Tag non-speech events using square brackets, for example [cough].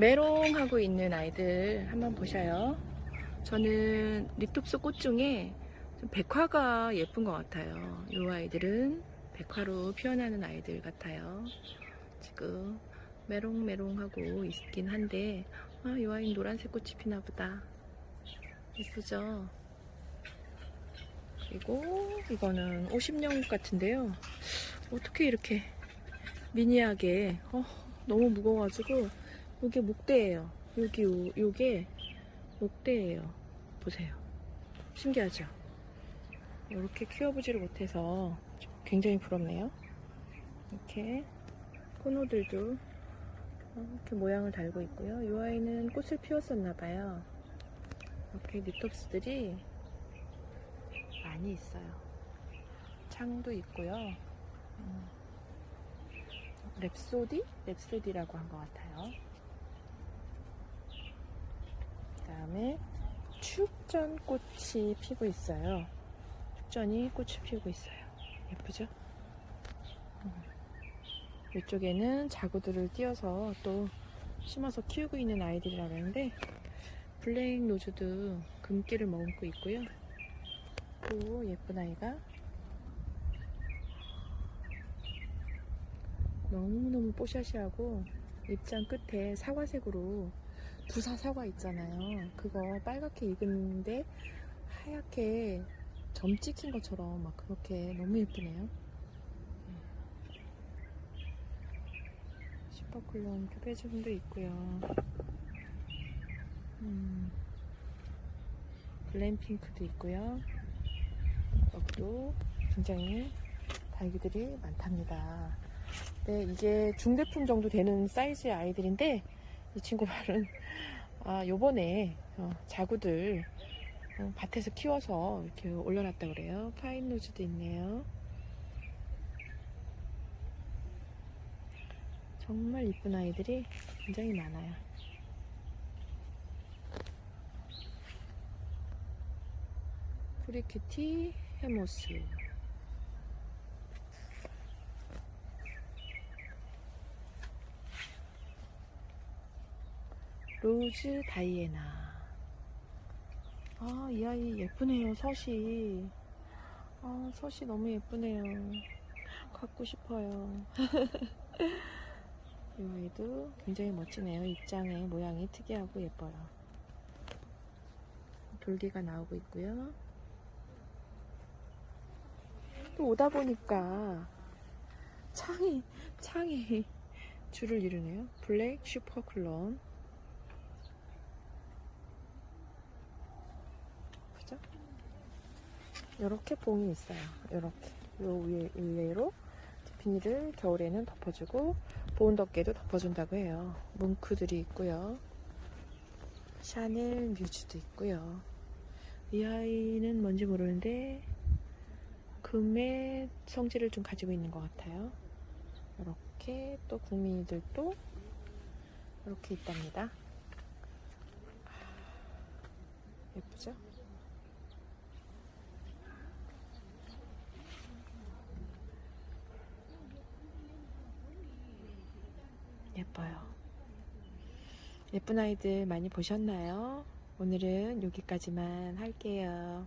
메롱하고 있는 아이들 한번 보셔요. 저는 리톱스 꽃 중에 좀 백화가 예쁜 것 같아요. 이 아이들은 백화로 피어나는 아이들 같아요. 지금 메롱메롱하고 있긴 한데 아, 이 아이는 노란색 꽃이 피나 보다. 예쁘죠? 그리고 이거는 50년 같은데요. 어떻게 이렇게 미니하게 어, 너무 무거워가지고 이게 목대예요. 여기 요, 요게 목대예요. 보세요. 신기하죠? 이렇게 키워보지를 못해서 좀 굉장히 부럽네요. 이렇게 코노들도 이렇게 모양을 달고 있고요. 이 아이는 꽃을 피웠었나봐요. 이렇게 니톱스들이 많이 있어요. 창도 있고요. 음, 랩소디? 랩소디라고 한 것 같아요. 그 다음에 축전꽃이 피고 있어요. 축전이 꽃을 피우고 있어요. 예쁘죠? 음. 이쪽에는 자구들을 띄어서 또 심어서 키우고 있는 아이들이라고 하는데 블랙 노즈도 금기를 머금고 있고요. 또 예쁜 아이가 너무너무 뽀샤시하고 입장 끝에 사과색으로 부사 사과 있잖아요. 그거 빨갛게 익은데 하얗게 점 찍힌 것처럼 막 그렇게 너무 예쁘네요. 슈퍼클론 큐베즘도 있고요. 음, 블랙핑크도 있고요. 여기도 굉장히 달기들이 많답니다. 네, 이게 중대품 정도 되는 사이즈의 아이들인데 이 친구 말은 아, 요번에 어, 자구들 어, 밭에서 키워서 이렇게 올려놨다 그래요. 파인로즈도 있네요. 정말 이쁜 아이들이 굉장히 많아요. 프리큐티 헤모스 로즈 다이애나. 아 이 아이 예쁘네요 서시. 아 서시 너무 예쁘네요. 갖고 싶어요. [laughs] 이 아이도 굉장히 멋지네요. 입장의 모양이 특이하고 예뻐요. 돌기가 나오고 있고요. 또 오다 보니까 창이 창이 줄을 이루네요. 블랙 슈퍼클론 그죠? 이렇게 봉이 있어요 이렇게 요 위에 위에로 비닐을 겨울에는 덮어주고 보온 덮개도 덮어준다고 해요 뭉크들이 있고요 샤넬 뮤즈도 있고요 이 아이는 뭔지 모르는데 금의 성질을 좀 가지고 있는 것 같아요. 이렇게 또 구미들도 이렇게 있답니다. 아, 예쁘죠? 예뻐요. 예쁜 아이들 많이 보셨나요? 오늘은 여기까지만 할게요.